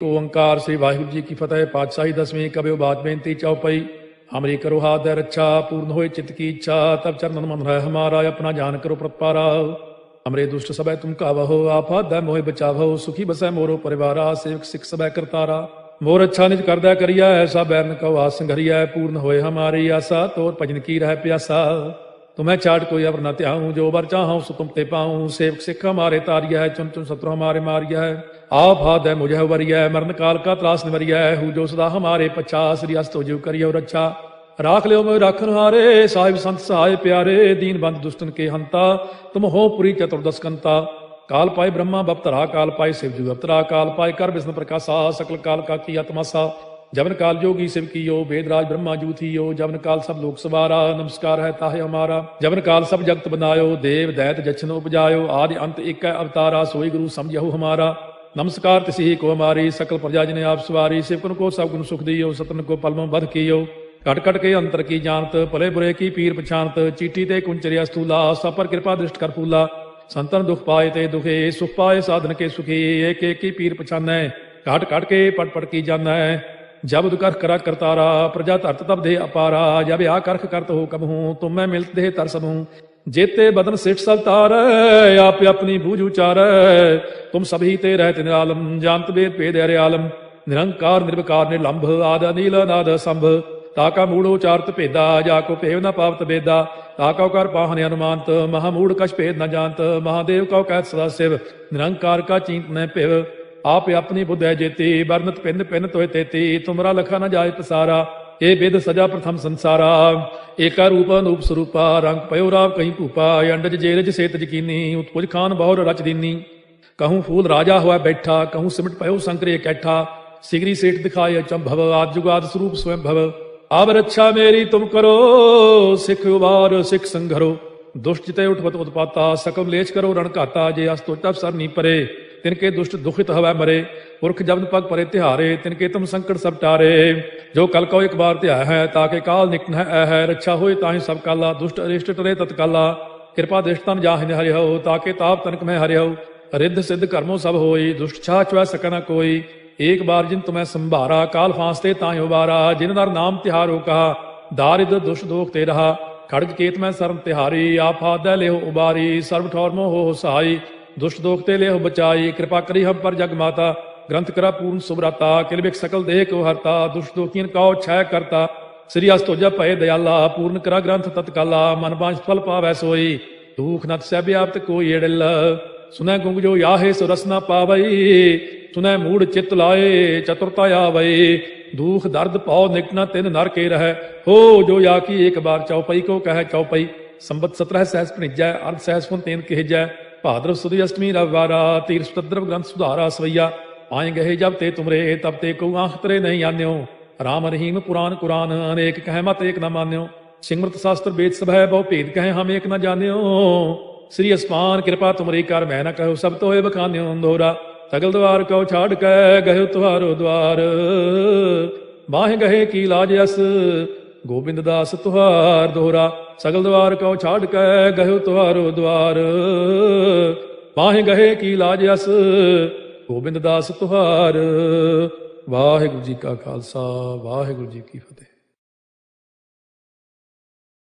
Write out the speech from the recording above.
ਓੰਕਾਰ ਸ੍ਰੀ ਵਾਹਿਗੁਰੂ ਜੀ ਕੀ ਫਤਿਹ। ਪਾਤਸ਼ਾਹੀ ਦਸਵੀਂ ਕਬਿਓ ਬਾਤ ਬੇਨਤੀ ਚਉਪਈ। ਹਮਰੀ ਕਰੋ ਹਾਥ ਦੇ ਰੱਛਾ, ਪੂਰਨ ਹੋਏ ਚਿਤ ਕੀ ਇੱਛਾ। ਤਬ ਚਰਨ ਮਨ ਰਹਿ ਹਮਾਰਾ, ਆਪਣਾ ਜਾਨ ਕਰੋ ਪ੍ਰਤਪਾਰਾ। ਹਮਰੇ ਦੁਸ਼ਟ ਸਭੈ ਤੁਮ ਕਾਵਹੋ ਆਫਤ ਦੇ ਮੋਹਿ ਬਚਾਵੋ ਸੁਖੀ ਬਸੈ ਮੋਰੋ ਪਰਿਵਾਰਾ, ਸੇਵਕ ਸਿਖ ਸਭੈ ਕਰਤਾਰਾ। ਮੋਰ ਅੱਛਾ ਨਿਜ ਕਰਦਾ ਕਰਿਆ ਐਸਾ ਬੈਰਨ ਕਉ ਆਸ ਸੰਘਰਿਆ ਪੂਰਨ ਹੋਏ ਹਮਾਰੀ ਆਸਾ, ਤੋਰ ਭਜਨ ਕੀ ਰਹਿ ਪਿਆਸਾ। तुम्हें चाट कोई अवर न त्याहूं जो बर चाहूं सो तुम ते पाऊं सेवक सिख हमारे तारिया है चुन चुन शत्रु हमारे मारिया है आप हाथ है मुझे वरिया है मरण काल का त्रास निवरिया है हूँ जो सदा हमारे पच्छा श्री अस्त जीव करियो रक्षा राख लियो मैं राखन हारे साहिब संत सहाय प्यारे दीन बंद दुष्टन के हंता तुम हो पुरी चतुर्दश कंता काल पाए ब्रह्मा बपतरा काल पाए शिव जी अवतरा काल पाए कर विष्णु प्रकाशा सकल काल का की ਜਵਨ ਕਾਲ ਜੋਗੀ ਸਿਵਕੀਓ ਵੇਦਰਾਜ ਬ੍ਰਹਮਾ ਜੂਥੀਓ ਜਵਨ ਕਾਲ ਸਭ ਲੋਕ ਸਵਾਰਾ, ਨਮਸਕਾਰ ਹੈ ਤਾਹੇ ਹਮਾਰਾ। ਜਵਨ ਕਾਲ ਸਭ ਜਗਤ ਬਨਾਇਓ, ਦੇਵ ਦੈਤ ਜਛਨ ਉਪਜਾਇਓ, ਆਦਿ ਅੰਤ ਇੱਕ ਹੈ ਅਵਤਾਰਾ, ਸੋਈ ਗੁਰੂ ਸਮਝਿਓ ਹਮਾਰਾ। ਨਮਸਕਾਰ ਤਿਸਹੀ ਕੋ ਹਮਾਰੀ, ਸਕਲ ਪ੍ਰਜਾ ਜਨੇ ਆਪ ਸਵਾਰੀ ਸਿਵਕਨ ਕੋ ਸਭ ਗੁਣ ਸੁਖ ਦਿਓ, ਸਤਨ ਕੋ ਪਲਮ ਵਧ ਕੀਓ। ਘਟ ਘਟ ਕੇ ਅੰਤਰ ਕੀ ਜਾਣਤ, ਭਲੇ ਬੁਰੇ ਕੀ ਪੀਰ ਪਛਾਨਤ ਚੀਟੀ ਤੇ ਕੁੰਚਰਿਆ ਸਤੂਲਾ ਸਪਰ ਕਿਰਪਾ ਦ੍ਰਿਸ਼ਟ ਕਰ ਫੂਲਾ। ਸੰਤਨ ਦੁਖ ਪਾਏ ਤੇ ਦੁਖੇ, ਸੁਖ ਪਾਏ ਸਾਧਨ ਕੇ ਸੁਖੀ, ਏਕ ਏਕ ਕੀ ਪੀਰ ਪਛਾਨੈ। ਘਟ ਘਟ ਕੇ ਪਟ ਪਟ ਕੀ ਜਾਣੈ। ਜਬ ਦੁਕਰ ਕਰਾ ਕਰਤਾਰਾ, ਪ੍ਰਜਾ ਧਰਤ ਤਬ ਦੇ ਅਪਾਰਾ, ਜਬ ਆ ਕਰਖ ਕਰਤ ਹੋ ਕਬ ਹੂੰ, ਤੁਮ ਮੈਂ ਮਿਲਤ ਦੇ ਤਰ ਸਭ ਹੂੰ। ਜੇਤੇ ਬਦਨ ਸਿੱਟ ਸਭ ਤਾਰ, ਆਪੇ ਆਪਣੀ ਬੂਝ ਉਚਾਰ। ਤੁਮ ਸਭੀ ਤੇ ਰਹਿਤ ਨਿਰਾਲਮ, ਜਾਣਤ ਬੇ ਭੇਦ ਅਰੇ ਆਲਮ ਨਿਰੰਕਾਰ ਨਿਰਵਕਾਰ ਨਿਲੰਭ ਆਦ ਅਨੀਲ ਅਨਾਦ ਸੰਭ। ਤਾ ਕਾ ਮੂੜ ਉਚਾਰਤ ਭੇਦਾ, ਜਾ ਕੋ ਭੇਵ ਨ ਪਾਵਤ ਬੇਦਾ। ਤਾ ਕਉ ਕਰ ਪਾਹਨ ਅਨੁਮਾਨਤ, ਮਹਾ ਮੂੜ ਕਛ ਭੇਦ ਨ ਜਾਣਤ। ਮਹਾਦੇਵ ਕਉ ਕਹਿ ਸਦਾ ਸਿਵ, ਨਿਰੰਕਾਰ ਕਾ ਚਿੰਤ ਮੈਂ ਭਿਵ। ਆਪੇ ਆਪਣੀ ਬੁੱਧ ਹੈ ਜੇਤੀ, ਵਰਨਤ ਪਿੰਨ ਪਿੰਨ ਤੋਏ ਤੇਤੀ, ਤੁਮਰਾ ਲਖਾ ਨਾ ਜਾਏ ਪਸਾਰਾ, ਇਹ ਬਿਦ ਸਜਾ ਪ੍ਰਥਮ ਸੰਸਾਰਾ। ਏਕਾ ਰੂਪ ਅਨੂਪ ਸਰੂਪਾ, ਰੰਗ ਪਇਓ ਰਾਵ ਕਹੀਂ ਭੂਪਾ, ਅੰਡਜ ਜੇਲ ਜ ਸੇਤ ਜਕੀਨੀ, ਉਤਪੁਜ ਖਾਨ ਬਹੁਰ ਰਚ ਦਿਨੀ। ਕਹੂੰ ਫੂਲ ਰਾਜਾ ਹੋਇਆ ਬੈਠਾ, ਕਹੂੰ ਸਿਮਟ ਪਇਓ ਸੰਕਰੇ ਇਕੱਠਾ ਸਿਗਰੀ ਸੇਠ ਦਿਖਾਏ ਅਚੰਭਵ ਆਦ ਜੁਗਾਦ ਸਰੂਪ ਸਵੈੰ ਭਵ ਆਵ ਰੱਛਾ ਮੇਰੀ ਤੁਮ ਕਰੋ, ਸਿਖ ਉਵਾਰ ਸਿਖ ਸੰਘਰੋ। ਦੁਸ਼ਟ ਜਿਤੇ ਉਠਵਤ ਉਤਪਾਤਾ, ਸਕਮ ਲੇਚ ਕਰੋ ਰਣ ਘਾਤਾ ਜੇ ਅਸਤੋਚਾ ਸਰ ਨਹੀਂ ਪਰੇ। तिनके दुष्ट दुखित हवै मरे पुरख जबन पग परे तिहारे तिनके तुम संकट सब टारे जो कल को एक बार ध्याय है ताके काल निकट है ऐ है रक्षा होए ताहि सब काला दुष्ट अरिष्ट टरे तत्काला कृपा दृष्टन जाहिन हरि हो ताके ताप तनक में हरि हो रिद्ध सिद्ध कर्मो सब होई दुष्ट छा चुआ सकना कोई एक बार जिन तुम्हें संभारा काल फांसते ताहि उबारा जिन नर नाम तिहारो कहा दारिद दुष्ट दोख ते रहा खड़ग केत में शर्म तिहारी आप हाथ लेहो उबारी सर्व ठौर मोह हो सहाई ਦੁਸ਼ਟ ਦੋਖ ਤੇ ਲਿਓ ਬਚਾਈ, ਕਿਰਪਾ ਕਰੀ ਹਮ ਪਰ ਜਗ ਮਾਤਾ। ਗ੍ਰੰਥ ਕਰਾ ਪੂਰਨ ਸੁਭਰਾਤਾ ਕਿਲਬਿਕ ਸਕਲ ਦੇਹ ਕੋ ਹਰਤਾ। ਦੁਸ਼ਟ ਦੋਖੀਨ ਕਉ ਛੈ ਕਰਤਾ। ਸ੍ਰੀ ਅਸਤੋਜਾ ਭਏ ਦਿਆਲਾ, ਪੂਰਨ ਕਰਾ ਗ੍ਰੰਥ ਤਤਕਾਲਾ। ਮਨ ਬਾਂਝ ਫਲ ਪਾਵੈ ਸੋਈ। ਦੁਖ ਨਤ ਸਹਿਬ ਆਪਤ ਕੋਈ ਏੜਲ। ਸੁਨੈ ਗੁੰਗ ਜੋ ਯਾਹੇ ਸੋ ਰਸਨਾ ਪਾਵਈ। ਸੁਨੈ ਮੂੜ ਚਿਤ ਲਾਏ, ਚਤੁਰਤਾ ਆਵਈ। ਦੁਖ ਦਰਦ ਪਾਉ ਨਿਕਣਾ ਤਿਨ ਨਰ ਕੇ ਰਹਿ। ਹੋ ਜੋ ਯਾ ਕੀ ਇੱਕ ਬਾਰ ਚੌਪਈ ਕੋ ਕਹੈ ਚੌਪਈ ਸੰਬਤ 17 ਸਹਿਸ ਭਣਿਜੈ, ਅਰਧ ਸਹਿਸ ਫੁਨ ਤੇਨ ਕਹਿਜੈ। ਭਾਦਰਵ ਸੁਦੀ ਅਸ਼ਟਮੀ ਰਵਵਾਰਾ, ਤੀਰ ਸਤਦਰਵ ਗ੍ਰੰਥ ਸੁਧਾਰਾ ਸਵਈਆ। ਪਾਏ ਗਏ ਜਬ ਤੇ ਤੁਮਰੇ, ਤਬ ਤੇ ਕੋ ਆਖਤਰੇ ਨਹੀਂ ਆਨਿਓ। ਰਾਮ ਰਹੀਮ ਪੁਰਾਨ ਕੁਰਾਨ, ਅਨੇਕ ਕਹਿ ਮਤ ਏਕ ਨਾ ਮਾਨਿਓ। ਸਿਮਰਤ ਸ਼ਾਸਤਰ ਵੇਦ ਸਭੈ, ਬਹੁ ਭੇਦ ਕਹਿ ਹਮ ਏਕ ਨਾ ਜਾਣਿਓ। ਸ੍ਰੀ ਅਸਮਾਨ ਕਿਰਪਾ ਤੁਮਰੀ ਕਰ, ਮੈਂ ਨਾ ਕਹੋ ਸਭ ਤੋਏ ਬਖਾਨਿਓ ਦੋਰਾ ਸਗਲ ਦਵਾਰ ਕਉ ਛਾੜ ਕੇ ਗਏ ਤੁਹਾਰੋ ਦਵਾਰ। ਬਾਹ ਗਏ ਕੀ ਲਾਜ ਅਸ ਗੋਬਿੰਦ ਦਾਸ ਤੁਹਾਰ ਦੋਹਰਾ, ਸਗਲ ਦਵਾਰ ਕਉ ਛਾੜ ਕੈ ਗਹਿਉ ਤੁਹਾਰੋ ਦਵਾਰ। ਬਾਹੇ ਗਹੇ ਕੀ ਲਾਜ ਅਸ, ਗੋਬਿੰਦ ਦਾਸ ਤੁਹਾਰ। ਵਾਹਿਗੁਰੂ ਜੀ ਕਾ ਖਾਲਸਾ, ਵਾਹਿਗੁਰੂ ਜੀ ਕੀ ਫਤਿਹ।